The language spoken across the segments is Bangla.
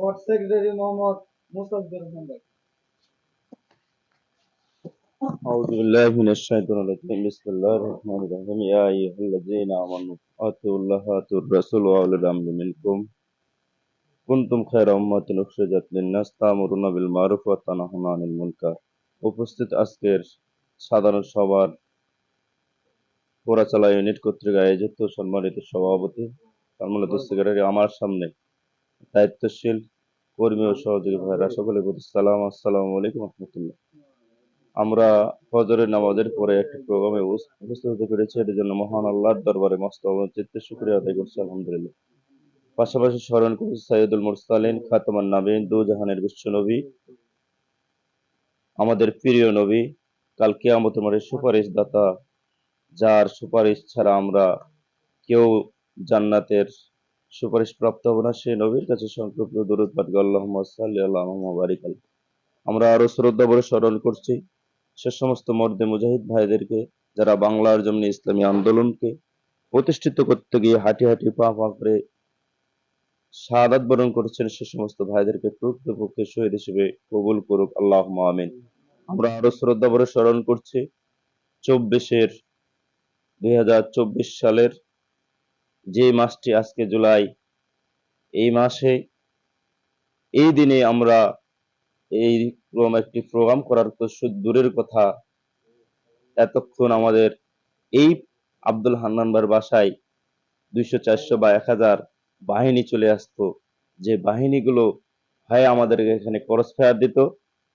Court Secretary মোহাম্মদ মুসাদ্দির হোসেন ভাই أعوذ بالله من الشيطان الرجيم بسم الله الرحمن الرحيم يا أيها الذين آمنوا أطيعوا الله وأطيعوا الرسول وأولي الأمر منكم كنتم خير أمة أخرجت للناس تأمرون بالمعروف وتنهون عن المنكر উপস্থিত আজকের সাধারণ সভার পোড়াচালা ইউনিট কর্তৃক আয়োজিত সম্মানিত সভাপতি সম্মানিত সেক্রেটারি আমার সামনে দায়িত্বশীল, কর্মী ও সহযোগী ভাইরা সকলের প্রতি সালাম, আসসালামু আলাইকুম রহমতুল্লাহ। আমরা ফজরের নামাজের পরে একটি প্রোগ্রামে উপস্থিত হতে পেরেছি। এর জন্য মহান আল্লাহর দরবারে মস্ত চিত্তে শুক্রিয়া আদায় করছি, আলহামদুলিল্লাহ। পাশাপাশি স্মরণ করেছি, সাইয়দুল মুরসালিন, খাতামান নাবিন, দু জাহানের বিশ্ব নবী, আমাদের প্রিয় নবী। কাল কিয়ামত মারের সুপারিশ দাতা যার সুপারিশ ছাড়া আমরা কেউ জান্নাতের সুপারিশ প্রাপ্ত হব না সেই নবীর কাছে সংক্ষিপ্ত দরুদ পাঠ আল্লাহ সাল্লি আল্লাহ বারিক আমরা আরও শ্রদ্ধা ভরে স্মরণ করছি, সে সমস্ত মর্দে মুজাহিদ ভাইদেরকে যারা বাংলার জন্য ইসলামী আন্দোলনকে প্রতিষ্ঠিত করতে গিয়ে হাঁটি হাঁটি পা পা করে শাহাদাত বরণ করেছেন, সে সমস্ত ভাইদেরকে প্রকৃতপক্ষে শহীদ হিসেবে কবুল করুক আল্লাহ আমিন। আমরা আরও শ্রদ্ধা ভরে স্মরণ করছি, চব্বিশের, দুই হাজার চব্বিশ সালের যে মাসটি আজকে জুলাই, এই মাসে, এই দিনে আমরা এই রকম একটি প্রোগ্রাম করার তো দূরের কথা এতক্ষণ আমাদের এই আব্দুল হান্নানবার বাসায় দুইশো চারশো বা এক হাজার বাহিনী চলে আসতো। যে বাহিনীগুলো হয় আমাদেরকে এখানে ক্রস ফায়ার দিত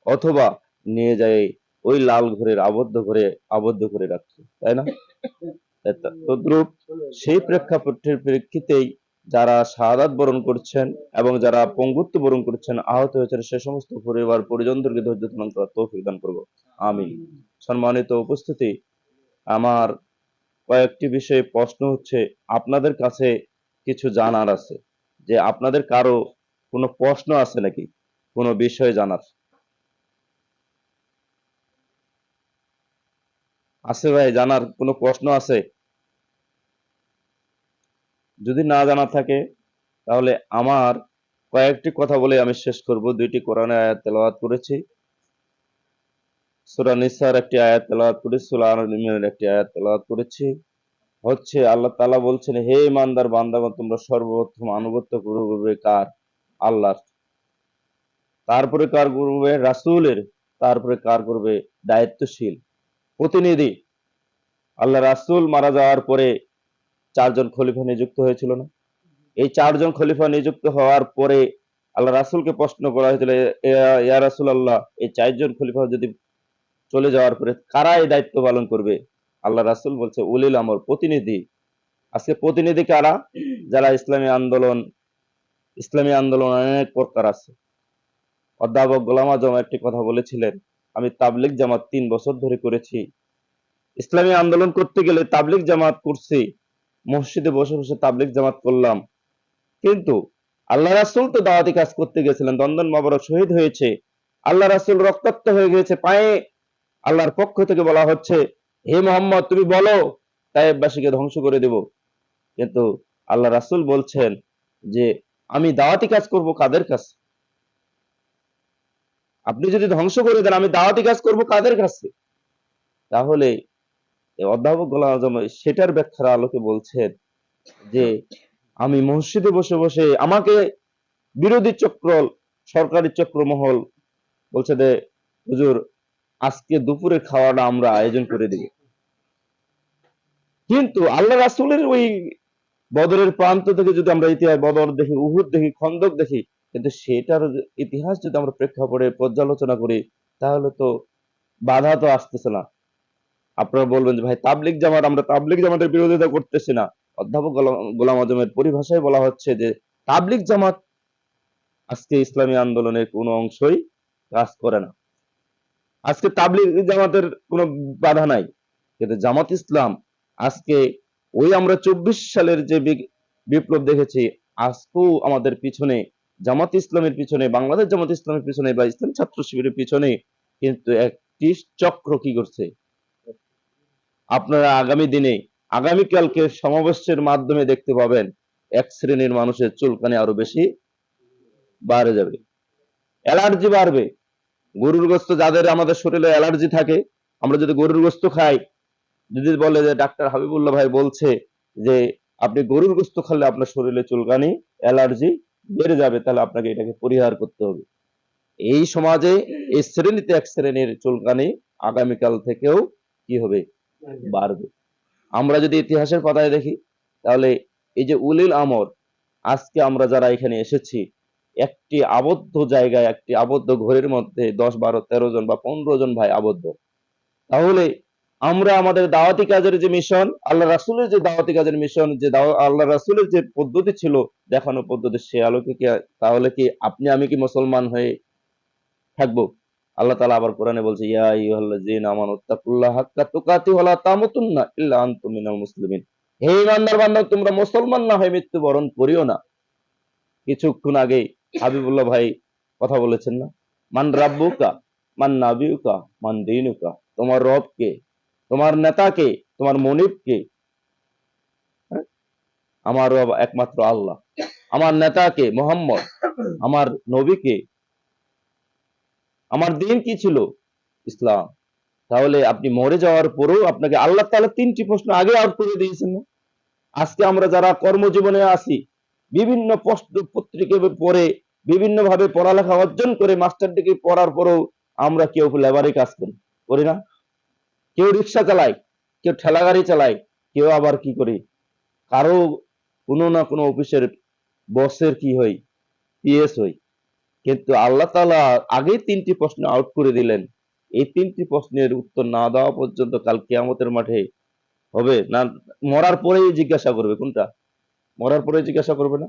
অথবা নিয়ে যায় ওই লাল ঘরের আবদ্ধ ঘরে, আবদ্ধ করে রাখতো, তাই না? তদ্রূপ সেই প্রেক্ষাপটের প্রেক্ষিতেই যারা শাহাদাত বরণ করছেন এবং যারা পঙ্গুত্ব বরণ করছেন, আহত হয়েছেন, সে সমস্ত পরিবার পরিজনদেরকে ধৈর্য ধারণ করার তৌফিক দান করব। আমিন। সম্মানিত উপস্থিতি, আমার কয়েকটি বিষয়ে প্রশ্ন হচ্ছে, আপনাদের কাছে কিছু জানার আছে? যে আপনাদের কারও কোনো প্রশ্ন আছে নাকি? কোনো বিষয় জানার? আছে ভাই, জানার কোনো প্রশ্ন আছে? যদি না জানা থাকে, তাহলে আমার কয়েকটি কথা বলে আমি শেষ করব। দুইটি কোরআনের আয়াত তেলাওয়াত করেছি। সূরা নিসার একটি আয়াত তেলাওয়াত করেছি, সূরা আন-নামের একটি আয়াত তেলাওয়াত করেছি। হচ্ছে, আল্লাহ তাআলা বলছেন, হে ইমানদার বান্দাগণ তোমরা সর্বপ্রথম আনুগত্য করবে কার? আল্লাহর। তারপরে কার করবে? রাসূলের। তারপরে কার করবে? দায়িত্বশীল। প্রতিনিধি। আল্লাহ রাসূল মারা যাওয়ার পরে চারজন খলিফা নিযুক্ত হয়েছিল না। এই চারজন খলিফা নিযুক্ত হওয়ার পরে আল্লাহ রাসূলকে প্রশ্ন করা হয়েছিল "ইয়া- রাসূল আল্লাহ এই চারজন খলিফা যদি চলে যাওয়ার পরে কারা এই দায়িত্ব পালন করবে? আল্লাহ রাসূল বলছে, উলিল আমর, প্রতিনিধি। আজকে প্রতিনিধি কারা? যারা ইসলামী আন্দোলন ইসলামী আন্দোলন অনেক প্রকার আছে। অধ্যাপক গোলাম আজম একটি কথা বলেছিলেন, আমি তাবলিগ জামাত তিন বছর ধরে করেছি। ইসলামী আন্দোলন করতে গেলে তাবলিগ জামাত করছি মসজিদে বসে বসে তাবলিগ জামাত করলাম। কিন্তু আল্লাহ রাসূল তো দাওয়াতি কাজ করতে গেছিলেন, দন্দন মোবারক শহীদ হয়েছে। আল্লাহ রাসূল রক্তাক্ত হয়ে গিয়েছে পায়ে। আল্লাহর পক্ষ থেকে বলা হচ্ছে, হে মোহাম্মদ, তুমি বলো তাইবাসীকে ধ্বংস করে দেব। কিন্তু আল্লাহ রাসূল বলছেন যে, আমি দাওয়াতি কাজ করব কাদের কাছে? আপনি যদি ধ্বংস করে দেন, আমি দাওয়াতি কাজ করব কাদের কাছে? তাহলে অধ্যাপক গোলাম আজম সেটার ব্যাখ্যার আলোকে বলছেন যে, আমি মসজিদে বসে বসে আমাকে বিরোধী চক্র, সরকারি চক্র মহল বলছে যে, হুজুর, আজকে দুপুরের খাওয়াটা আমরা আয়োজন করে দিব। কিন্তু আল্লাহ রাসূলের ওই বদরের প্রান্ত থেকে যদি আমরা ইতিহাস, বদর দেখি, উহুদ দেখি, খন্দক দেখি, কিন্তু সেটার ইতিহাস যদি আমরা প্রেক্ষাপটে পর্যালোচনা করি, তাহলে তো বাধা তো আসতেছে না। আপনারা বলবেন যে, ভাই, তাবলিগ জামাত, আমরা তাবলিগ জামাতের বিরোধিতা করতেছি না। অধ্যাপক গোলাম- আজমের পরিভাষায় বলা হচ্ছে যে, তাবলিগ জামাত আজকে ইসলামী আন্দোলনের কোনো অংশই কাজ করে না। আজকে তাবলিগ জামাতের কোনো বাধা নাই। কিন্তু জামাত ইসলাম আজকে ওই আমরা চব্বিশ সালের যে বিপ্লব দেখেছি, আজকেও আমাদের পিছনে, জামাত ইসলামের পিছনে, বাংলাদেশ জামাত ইসলামের পিছনে বা ইসলাম ছাত্র শিবিরের পিছনে কিন্তু একটি চক্র কি করছে? আপনারা আগামী দিনে, আগামীকালকে সমাবেশের মাধ্যমে দেখতে পাবেন এক শ্রেণির মানুষের চুলকানি আরও বেশি বাড়ে যাবে। অ্যালার্জি বাড়বে। গরুর গোস্ত যাদের আমাদের শরীরে অ্যালার্জি থাকে, আমরা যদি গরুর গোস্ত খাই, যদি বলে যে ডাক্তার হাবিবুল্লাহ ভাই বলছে যে আপনি গরুর গোস্ত খেলে আপনার শরীরে চুলকানি, অ্যালার্জি বেড়ে যাবে, তাহলে আপনাকে এটাকে পরিহার করতে হবে। এই সমাজে এই শ্রেণীতে এক শ্রেণির চুলকানি আগামীকাল থেকেও কি হবে? বাড়বে আমরা যদি ইতিহাসের পাতায় দেখি, তাহলে এই যে উলিল আমর, আজকে আমরা যারা এখানে এসেছি, একটি আবদ্ধ জায়গায়, একটি আবদ্ধ ঘরের মধ্যে দশ, বারো, তেরো জন বা পনেরো জন ভাই আবদ্ধ। তাহলে আমরা আমাদের দাওয়াতি কাজের যে মিশন আল্লাহ রাসুলের যে দাওয়াতি কাজের মিশন যে আল্লাহ রাসুলের যে পদ্ধতি ছিল, দেখানো পদ্ধতি, সে আলোকে কি, তাহলে কি আপনি আমি কি মুসলমান হয়ে থাকব? আল্লাহ তাআলা আবার কোরআনে বলছে, ইয়া আমানু হাক্কা তুকাতি ওয়া লা তামুতুন্না ইল্লা মিনাল মুসলিমিন। হে ইমানদার তোমরা মুসলমান না হয়ে করিও না। কিছুক্ষণ আগে হাবিবুল্লাহ ভাই কথা বলেছেন না? মান রাব্বুকা, মান নাবিউকা, মান দীনুকা, তোমার রব কে তোমার নেতা কে তোমার মনিব কে হ্যাঁ? আমার রব একমাত্র আল্লাহ। আমার নেতা কে মোহাম্মদ, আমার নবী কে আমার দিন কি ছিল? ইসলাম। তাহলে আপনি মরে যাওয়ার পরেও আপনাকে আল্লাহ তাআলা তিনটি প্রশ্ন আগে আউট করে দিয়েছেন না। আজকে আমরা যারা কর্মজীবনে আছি, বিভিন্ন প্রশ্ন পত্রিকা পড়ে বিভিন্ন ভাবে পড়ালেখা অর্জন করে মাস্টার ডিগ্রি পড়ার পরেও আমরা কেউ লেবারে কাজ করি করি না। কেউ রিক্সা চালায়, কেউ ঠেলা গাড়ি চালায়, কেউ আবার কি করি? কারও কোনো না কোনো অফিসের বসের কি হই পিএস হই কিন্তু আল্লাহ তাআলা আগে তিনটি প্রশ্ন আউট করে দিলেন। এই তিনটি প্রশ্নের উত্তর না দেওয়া পর্যন্ত কাল কেয়ামতের মাঠে হবে না, মরার পরেই জিজ্ঞাসা করবে, কোনটা? মরার পরে জিজ্ঞাসা করবে না?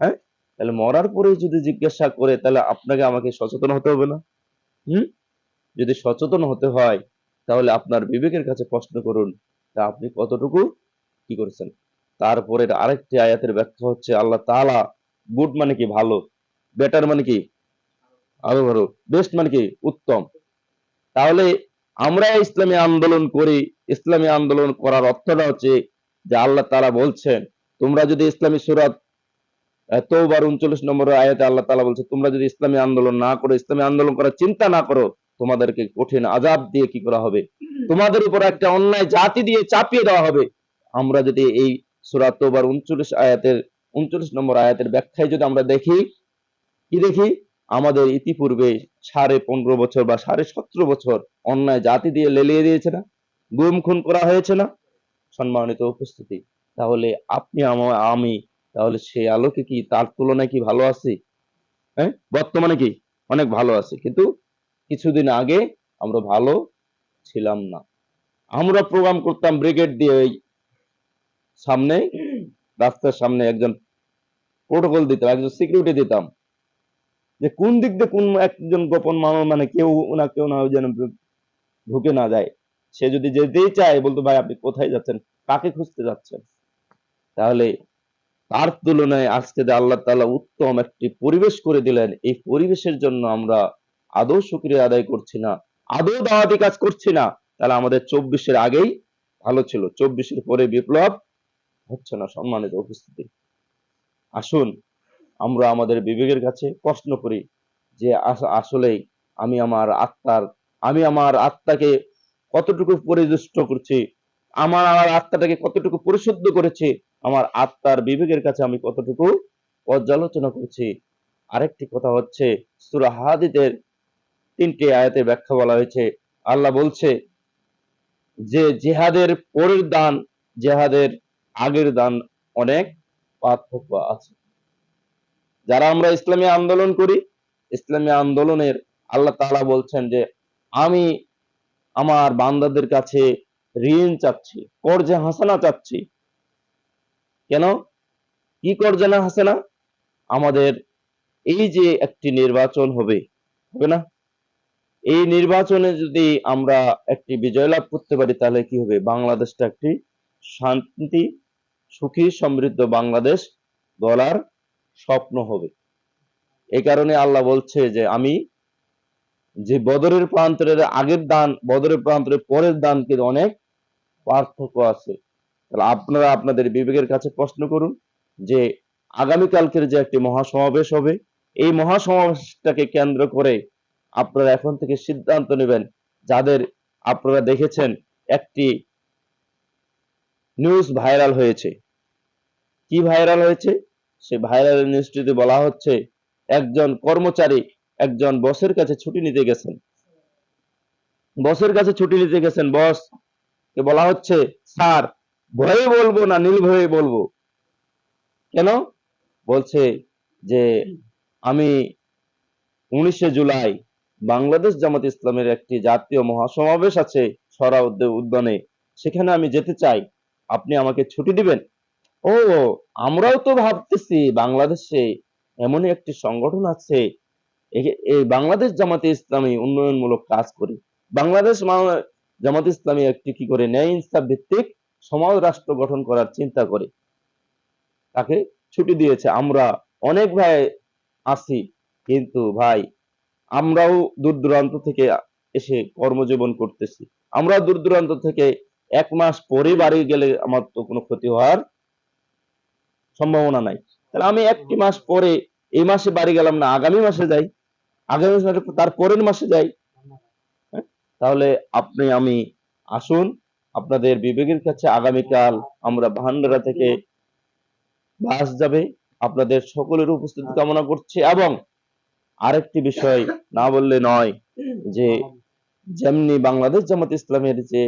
হ্যাঁ? তাহলে মরার পরে যদি জিজ্ঞাসা করে, তাহলে আপনাকে আমাকে সচেতন হতে হবে না? হুম? যদি সচেতন হতে হয়, তাহলে আপনার বিবেকের কাছে প্রশ্ন করুন, তা আপনি কতটুকু কি করেছেন? তারপরে আরেকটি আয়াতের ব্যাখ্যা হচ্ছে, আল্লাহ তাআলা গুড মানে কি ভালো? বেটার মানে কি? আরও ভালো বেস্ট মানে কি? উত্তম। তাহলে আমরা ইসলামী আন্দোলন করি, ইসলামী আন্দোলন করার অর্থটা হচ্ছে যে আল্লাহ তাআলা বলছেন, তোমরা যদি ইসলামী সুরাত তৌবার উনচল্লিশ নম্বর আয়াতে আল্লাহ তাআলা বলছে, তোমরা যদি ইসলামী আন্দোলন না করো, ইসলামী আন্দোলন করার চিন্তা না করো, তোমাদেরকে কঠিন আজাব দিয়ে কি করা হবে? তোমাদের উপর একটা অন্যায় জাতি দিয়ে চাপিয়ে দেওয়া হবে। আমরা যদি এই সুরাত উনচল্লিশ আয়াতের, উনচল্লিশ নম্বর আয়াতের ব্যাখ্যায় যদি আমরা দেখি কি দেখি? আমাদের ইতিপূর্বে সাড়ে পনেরো বছর বা সাড়ে সতেরো বছর অন্যায় জাতি দিয়ে লেলিয়ে দিয়েছে না? গুম খুন করা হয়েছে না? সম্মানিত উপস্থিতি, তাহলে আপনি আমা- তাহলে সেই আলোকে কি তার তুলনায় কি ভালো আছি? হ্যাঁ? বর্তমানে কি? অনেক ভালো আছি। কিন্তু কিছুদিন আগে আমরা ভালো ছিলাম না। আমরা প্রোগ্রাম করতাম ব্রিগেড দিয়ে সামনে, রাস্তার সামনে একজন প্রোটোকল দিতাম, একজন সিকিউরিটি দিতাম। যে কোন দিক দিয়ে কোন একজন গোপন মানুষ মানে কেউ না কেউ না, যেন ঢুকে না যায়। সে যদি যেতেই চায়, বলতো, ভাই, আপনি কোথায় যাচ্ছেন? কাকে খুঁজতে যাচ্ছেন? তাহলে তার তুলনায় আজকে আল্লাহ তাআলা উত্তম একটি পরিবেশ করে দিলেন, এই পরিবেশের জন্য আমরা আদৌ শুকরিয়া আদায় করছি না, আদৌ দাওয়াতি কাজ করছি না। তাহলে আমাদের চব্বিশের আগেই ভালো ছিল। চব্বিশের পরে বিপ্লব হচ্ছে না, সম্মানিত উপস্থিতি। আসুন আমরা আমাদের বিবেকের কাছে প্রশ্ন করি যে আস- আসলেই আমি আমার আত্মার, আমি আমার আত্মাকে কতটুকু পরিদুষ্ট করছি? আমার আমার আত্মাটাকে কতটুকু পরিশুদ্ধ করেছি? আমার আত্মার বিবেকের কাছে আমি কতটুকু পর্যালোচনা করছি? আরেকটি কথা হচ্ছে, সূরা হাদিদের তিনটি আয়াতের ব্যাখ্যা বলা হয়েছে। আল্লাহ বলছে, যে জিহাদের পরের দান, জিহাদের আগের দান অনেক পার্থক্য আছে। যারা আমরা ইসলামী আন্দোলন করি, ইসলামী আন্দোলনের আল্লাহ তাআলা বলছেন যে, আমি আমার বান্দাদের কাছে ঋণ চাচ্ছি, কর্জে হাসানা চাচ্ছি। কেন? কি কর্জে হাসানা? আমাদের এই যে একটি নির্বাচন হবে হবে না? এই নির্বাচনে যদি আমরা একটি বিজয় লাভ করতে পারি, তাহলে কি হবে? বাংলাদেশটা একটি শান্তি, সুখী, সমৃদ্ধ বাংলাদেশ গড়ার স্বপ্ন হবে। এই কারণে আল্লাহ বলছে যে, আমি যে বদরের প্রান্তরের আগের দান, বদরের প্রান্তরের পরের দান কিন্তু অনেক পার্থক্য আছে। তাহলে আপনারা আপনাদের বিবেকের কাছে প্রশ্ন করুন যে, আগামীকালকের যে একটি মহাসমাবেশ হবে, এই মহাসমাবেশটাকে কেন্দ্র করে আপনারা এখন থেকে সিদ্ধান্ত নেবেন যাদের আপনারা দেখেছেন একটি নিউজ ভাইরাল হয়েছে। কি ভাইরাল হয়েছে? সে ভাইরাল নিউজটিতে বলা হচ্ছে, একজন কর্মচারী একজন বসের কাছে ছুটি নিতে গেছেন। বসের কাছে ছুটি নিতে গেছেন বস কে বলা হচ্ছে, স্যার, ভয়ে বলব না, নির্ভয়ে বলব। কেন? বলছে যে, আমি উনিশে জুলাই বাংলাদেশ জামাত ইসলামের একটি জাতীয় মহাসমাবেশ আছে সরা উদ্যানে। সেখানে আমি যেতে চাই। আপনি আমাকে ছুটি দিবেন? ও, আমরাও তো ভাবতেছি বাংলাদেশে এমনই একটি সংগঠন আছে। এই বাংলাদেশ জামাতে ইসলামী উন্নয়নমূলক কাজ করে। বাংলাদেশ জামাত ইসলামী একটি কি করে ন্যায় ইনসাফ ভিত্তিক সমাজ রাষ্ট্র গঠন করার চিন্তা করে। তাকে ছুটি দিয়েছে। আমরা অনেক ভাই আছি, কিন্তু ভাই, আমরাও দূর দূরান্ত থেকে এসে কর্মজীবন করতেছি। আমরা দূর দূরান্ত থেকে এক মাস পরে বাড়ি গেলে আমার তো কোনো ক্ষতি হওয়ার সম্ভাবনা নাই। তাহলে আমি একটি মাস পরে এই মাসে বাড়ি গেলাম না, আগামী মাসে যাই। আগামী মাসে তার পরের মাসে যাই। হ্যাঁ? তাহলে আপনি, আমি আসুন, আপনাদের বিবেকের কাছে আগামীকাল আমরা ভান্ডারা থেকে বাস যাবে। আপনাদের সকলের উপস্থিতি কামনা করছি এবং আরেকটি বিষয় না বললে নয় যে, যেমনি বাংলাদেশ জামাত ইসলামের যে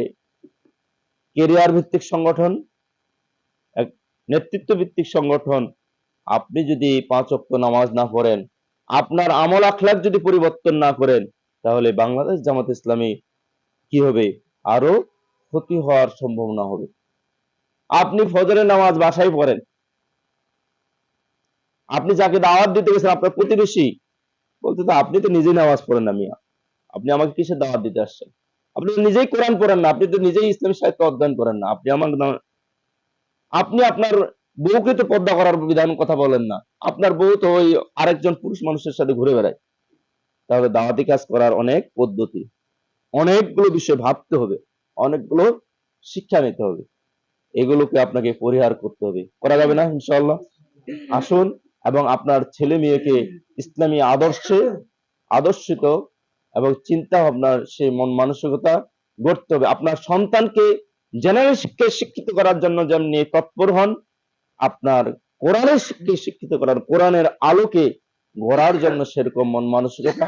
কেরিয়ার ভিত্তিক সংগঠন নেতৃত্ব ভিত্তিক সংগঠন, আপনি যদি পাঁচ অক্ট নামাজ না পড়েন, আপনার আমল আখলাক যদি পরিবর্তন না করেন, তাহলে বাংলাদেশ জামাত ইসলামী কি হবে? আরও ক্ষতি হওয়ার সম্ভাবনা হবে। আপনি ফজরের নামাজ বাসায় পড়েন। আপনি যাকে দাওয়াত দিতে গেছেন, আপনার প্রতিবেশী, বলতে তো আপনি তো নিজেই নামাজ পড়েন না মিয়া। আপনি আমাকে কিসের দাওয়াত দিতে আসছেন? আপনি নিজেই কোরআন পড়েন না, আপনি তো নিজেই ইসলামী সাহিত্য অধ্যয়ন করেন না। আপনি দাও- আপনি আপনার বউকে তো পর্দা করার বিধান কথা বলেন না। আপনার বউ তো ওই আরেকজন পুরুষ মানুষের সাথে ঘুরে বেড়ায়। তাহলে দাওয়াতি কাজ করার অনেক পদ্ধতি, অনেকগুলো বিষয় ভাবতে হবে, অনেকগুলো শিক্ষা নিতে হবে। এগুলোকে আপনাকে পরিহার করতে হবে। করা যাবে না, ইনশাআল্লাহ? আসুন এবং আপনার ছেলে মেয়েকে ইসলামী আদর্শে আদর্শিত এবং চিন্তা ভাবনার সেই মন মানসিকতা গড়তে হবে। আপনার সন্তানকে জেনারেল শিক্ষায় শিক্ষিত করার জন্য যেমনি তৎপর হন, আপনার কোরআনের শিক্ষিত করার, কোরআনের আলোকে ঘোরার জন্য সেরকম মন মানসিকতা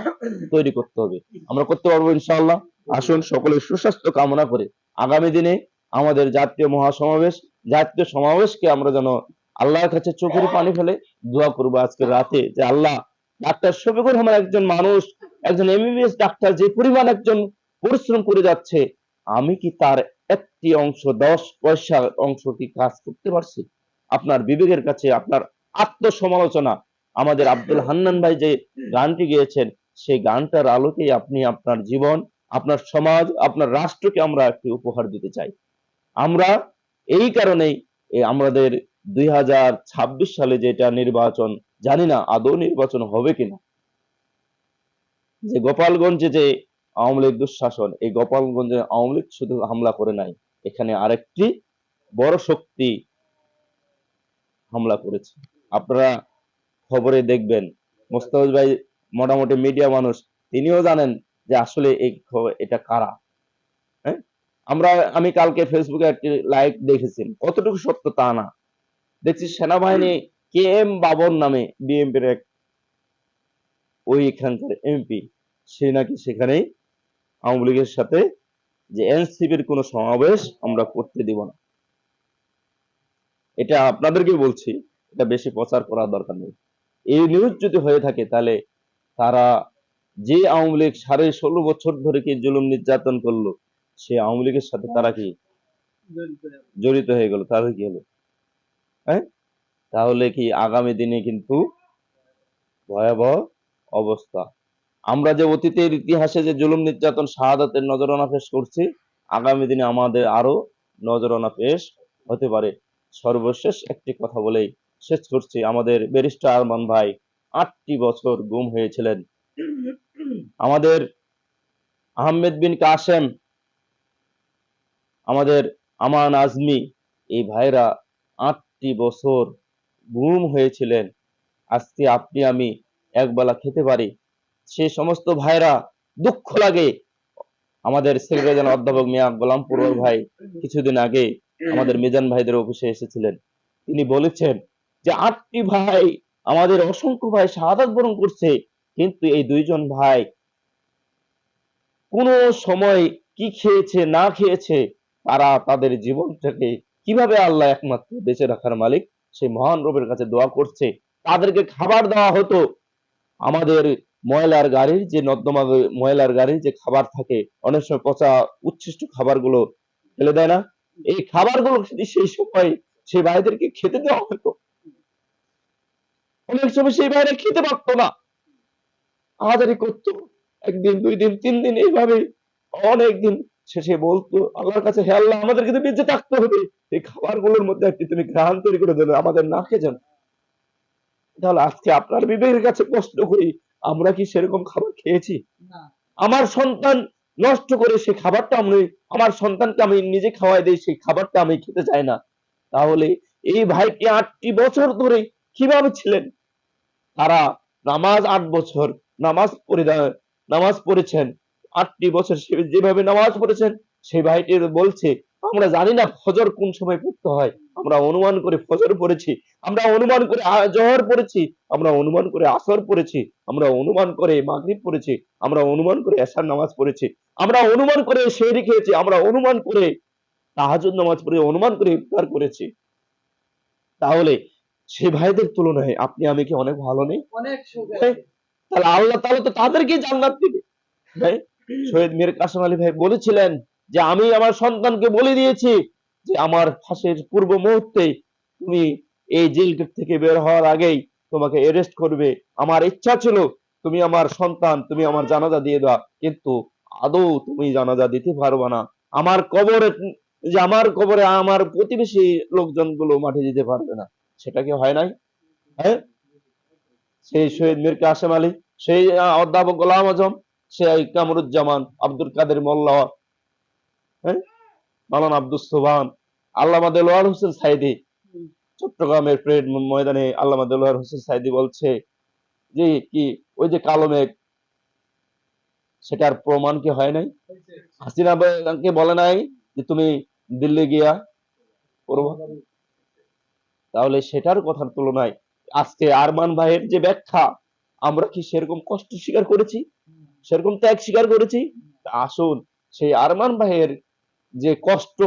তৈরি করতে হবে। আমরা করতে পারব ইনশাআল্লাহ। আসুন সকলের সুস্বাস্থ্য কামনা করে আগামী দিনে আমাদের জাতীয় মহাসমাবেশ, জাতীয় সমাবেশকে আমরা যেন আল্লাহর কাছে চোখের পানি ফেলে দোয়া করব আজকে রাতে যে আল্লাহ ডাক্তার শফিকুর রহমান একজন মানুষ, একজন এমবিবিএস ডাক্তার যে পরিমাণ একজন পরিশ্রম করে যাচ্ছে, আমি কি তার একটি অংশ, দশ পয়সা অংশ কি কাজ করতে পারছি? আপনার বিবেকের কাছে, আপনার আত্মসমালোচনা। আমাদের আব্দুল হান্নান ভাই যে গানটি গেয়েছেন, সেই গানটার আলোকেই আপনি আপনার জীবন, আপনার সমাজ, আপনার রাষ্ট্রকে আমরা একটি উপহার দিতে চাই। আমরা এই কারণেই আমাদের দুই হাজার ছাব্বিশ সালে যেটা নির্বাচন, জানি না আদৌ নির্বাচন হবে কিনা। যে গোপালগঞ্জে যে আওয়ামী লীগ দুঃশাসন, এই গোপালগঞ্জে আওয়ামী লীগ শুধু হামলা করে নাই, এখানে আরেকটি বড় শক্তি হামলা করেছে। আপনারা খবরে দেখবেন, মোস্তাফিজ ভাই মোটামুটি মিডিয়া মানুষ, তিনিও জানেন যে আসলে এই এটা কারা। হ্যাঁ? আমরা, আমি কালকে ফেসবুকে একটি লাইক দেখেছি কতটুকু সত্য তা না। দেখছি সেনাবাহিনী কে এম বাবর নামে বিএনপির এক ওই এখানকার এমপি সে নাকি সেখানেই আওয়ামী লীগের সাথে যে এনসিপির কোনো সমাবেশ আমরা করতে দিব না। এটা আপনাদেরকে বলছি, এটা বেশি প্রচার করার দরকার নেই। এই নিউজ যদি হয়ে থাকে তাহলে তারা যে আওয়ামী লীগ সাড়ে ষোলো বছর ধরে কি জুলুম নির্যাতন করল, সে আওয়ামী লীগের সাথে তারা কি জড়িত হয়ে গেল? তাহলে কি হলো? হ্যাঁ? তাহলে কি আগামী দিনে কিন্তু ভয়াবহ অবস্থা। আমরা যে অতীতের ইতিহাসে যে জুলুম নির্যাতন, শাহাদাতের নজরানা পেশ করছি, আগামী দিনে আমাদের আরও নজরানা পেশ হতে পারে। সর্বশেষ একটি কথা বলেই শেষ করছি। আমাদের ব্যারিস্টার আরমান ভাই আটটি বছর গুম হয়েছিলেন। আমাদের আহমেদ বিন কাসেম, আমাদের আমান আজমি, এই ভাইরা আটটি বছর গুম হয়েছিলেন। আজকে আপনি আমি একবেলা খেতে পারি। সে সমস্ত ভাইরা দুঃখ লাগে। আমাদের সেক্রেটারি অধ্যাপক মিয়া গোলাম পূর্ব ভাই কিছুদিন আগে আমাদের মিজান ভাইদের অফিসে এসেছিলেন। তিনি বলেছেন যে আটটি ভাই আমাদের অসংখ্য ভাই শাহাদাত বরণ করছে কিন্তু এই দুইজন ভাই কোন সময় কি খেয়েছে না খেয়েছে তারা তাদের জীবনটাকে কীভাবে আল্লাহ একমাত্র বেঁচে রাখার মালিক সেই মহান রবের কাছে দোয়া করছে। তাদেরকে খাবার দেওয়া হতো। আমাদের ময়লার গাড়ির যে নর্দমা ময়লার গাড়ির যে খাবার থাকে, অনেক সময় পচা উচ্ছিষ্ট খাবারগুলো ফেলে দেয় না। এই খাবারগুলো যদি সেই সময় সেই ভাইদেরকে খেতে দেওয়া হতো, অনেক সময় সেই ভাইরা খেতে পারতো না। আহাজারি করতো। একদিন, দুই দিন, তিন দিন এইভাবে অনেক দিন শেষে বলতো, আল্লাহর কাছে হে আল্লাহ, আমাদেরকে তো বেঁচে থাকতে হবে। এই খাবারগুলোর মধ্যে একটি তুমি ঘ্রাণ তৈরি করে দেবে আমাদের না খেয়ে যান। তাহলে আজকে আপনার বিবেকের কাছে প্রশ্ন করি আমরা কি সেরকম খাবার খেয়েছি? আমার সন্তান নষ্ট করে সেই খাবারটা আমি আমার সন্তানকে আমি নিজে খাওয়াই দেই সেই খাবারটা আমি খেতে চাই না। তাহলে এই ভাইটি আটটি বছর ধরে কীভাবে ছিলেন? তারা নামাজ আট বছর নামাজ পড়ে নামাজ পড়েছেন। আটটি বছর সে যেভাবে নামাজ পড়েছেন সেই ভাইটি বলছে আমরা জানি না ফজর কোন সময় পড়তে হয়। আমরা অনুমান করে ফজর পড়েছি আমরা অনুমান করে জহর পড়েছি আমরা অনুমান করে আসর পড়েছি আমরা অনুমান করে মাগরিব পড়েছি আমরা অনুমান করে এশার নামাজ পড়েছি আমরা অনুমান করে শেরি খেয়েছি আমরা অনুমান করে তাহাজুদ নামাজ পড়ে অনুমান করে ইফতার করেছি। তাহলে সে ভাইদের তুলনায় আপনি আমি কি অনেক ভালো নেই? অনেক হ্যাঁ, তাহলে আল্লাহ তাহলে তো তাদেরকে জান্নাত দিবে। ভাই শহীদ মীর কাসম আলী ভাই বলেছিলেন যে আমি আমার সন্তানকে বলে দিয়েছি যে আমার ফাঁসের পূর্ব মুহূর্তে তুমি এই জেল গেট থেকে বের হওয়ার আগেই তোমাকে অ্যারেস্ট করবে। আমার ইচ্ছা ছিল তুমি আমার সন্তান, তুমি আমার জানাজা দিয়ে দাও, কিন্তু আদৌ তুমি জানাজা দিতে পারবে না। আমার কবরে, যে আমার কবরে আমার প্রতিবেশী লোকজনগুলো মাঠে দিতে পারবে না। সেটা কি হয় নাই? হ্যাঁ? সেই শহীদ মীর কাসেম আলী, সেই অধ্যাপক গোলাম আজম, সেই কামরুজ্জামান, আব্দুল কাদের মোল্লা হ্যাঁ? মালান আব্দুল সোবান আল্লামা দেলোয়ার হোসেন সাইদি। চট্টগ্রামের প্রেড ময়দানে আল্লামা দেলোয়ার হোসেন সাইদি বলছে যে কি ওই যে কালো মেঘ সেটার প্রমাণ কি হয় নাই? হাসিনা কে বলে নাই যে তুমি দিল্লি গিয়া করব তাহলে সেটার কথার তুলনায় আজকে আরমান ভাইয়ের যে ব্যাখ্যা আমরা কি সেরকম কষ্ট স্বীকার করেছি? সেরকম ত্যাগ স্বীকার করেছি? আসুন সেই আরমান ভাইয়ের যে কষ্ট,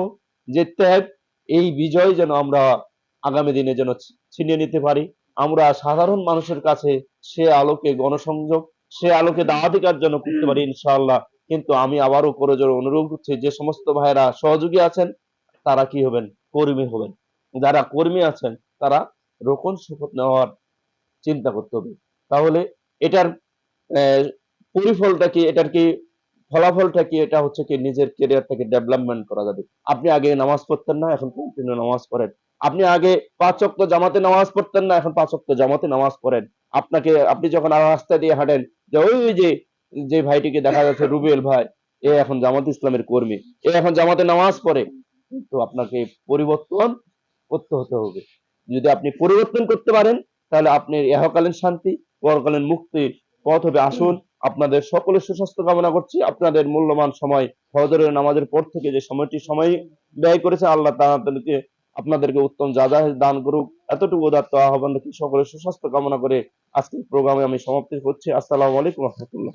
যে ত্যাগ, এই বিজয় যেন আমরা আগামী দিনে যেন ছিনিয়ে নিতে পারি। আমরা সাধারণ মানুষের কাছে সে আলোকে গণসংযোগ, সে আলোকে দাওয়াতিকার জন্য করতে পারি ইনশাআল্লাহ। কিন্তু আমি আবারও করে জোরে অনুরোধ করছি, যে সমস্ত ভাইরা সহযোগী আছেন, তারা কি হবেন? কর্মী হবেন। যারা কর্মী আছেন, তারা রোকন শপথ নেওয়ার চিন্তা করতে হবে। তাহলে এটার পরিফলটা কি? এটার কি ফলাফলটা কি? এটা হচ্ছে কি নিজের কেরিয়ারটাকে ডেভেলপমেন্ট করা যাবে। আপনি আগে নামাজ পড়তেন না, এখন কন্টিনিউ নামাজ পড়েন। আপনি আগে পাঁচ ওয়াক্ত জামাতে নামাজ পড়তেন না, এখন পাঁচ ওয়াক্ত জামাতে নামাজ পড়েন। আপনাকে, আপনি যখন আর রাস্তা দিয়ে হাঁটেন, যে ওই যে যে ভাইটিকে দেখা যাচ্ছে, রুবেল ভাই, এ এখন জামাত ইসলামের কর্মী, এ এখন জামাতে নামাজ পড়ে তো আপনাকে পরিবর্তন করতে হতে হবে। যদি আপনি পরিবর্তন করতে পারেন, তাহলে আপনি ইহকালীন শান্তি, পরকালীন মুক্তি পথ হবে। আসুন আপনাদের সকলের সুস্বাস্থ্য কামনা করছি। আপনাদের মূল্যবান সময় ফজরের নামাজের পর থেকে যে সময়টি সময় ব্যয় করেছে, আল্লাহ তাদেরকে, আপনাদেরকে উত্তম যা দান করুক, এতটুকু উদাত্ত আহ্বান রেখে সকলের সুস্বাস্থ্য কামনা করে আজকের প্রোগ্রামে আমি সমাপ্তি করছি। আসসালামু আলাইকুম রহমতুল্লাহ।